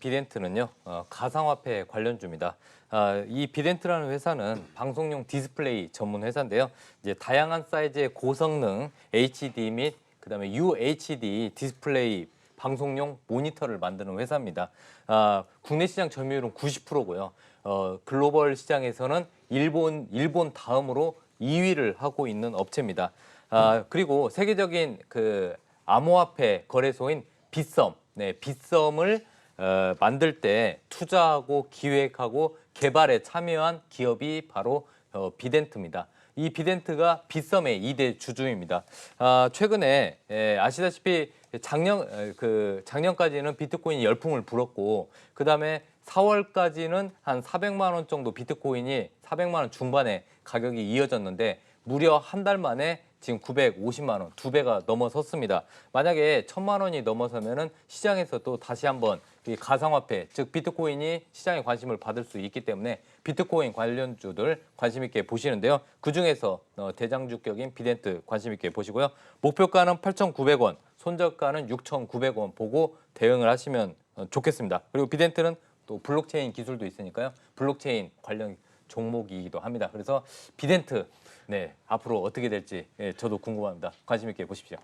비덴트는요 어, 가상화폐 관련주입니다. 아, 이 비덴트라는 회사는 방송용 디스플레이 전문 회사인데요. 이제 다양한 사이즈의 고성능 HD 및 그다음에 UHD 디스플레이 방송용 모니터를 만드는 회사입니다. 아, 국내 시장 점유율은 90%고요. 어, 글로벌 시장에서는 일본 일본 다음으로 2위를 하고 있는 업체입니다. 아, 그리고 세계적인 그 암호화폐 거래소인 빗썸, 네, 빗썸을 어, 만들 때 투자하고 기획하고 개발에 참여한 기업이 바로 어, 비덴트입니다. 이 비덴트가 빗썸의 2대 주주입니다. 아, 최근에 에, 아시다시피 작년 에, 그 작년까지는 비트코인이 열풍을 불었고 그 다음에 4월까지는 한 400만 원 정도 비트코인이 400만 원 중반에 가격이 이어졌는데 무려 한 달 만에 지금 950만 원, 두 배가 넘어섰습니다. 만약에 1000만 원이 넘어서면은 시장에서 또 다시 한번 이 가상화폐, 즉 비트코인이 시장에 관심을 받을 수 있기 때문에 비트코인 관련주들 관심 있게 보시는데요. 그 중에서 어, 대장주격인 비덴트 관심 있게 보시고요. 목표가는 8,900원, 손절가는 6,900원 보고 대응을 하시면 어, 좋겠습니다. 그리고 비덴트는 또 블록체인 기술도 있으니까요. 블록체인 관련 종목이기도 합니다. 그래서 비덴트 네 앞으로 어떻게 될지 예, 저도 궁금합니다. 관심 있게 보십시오.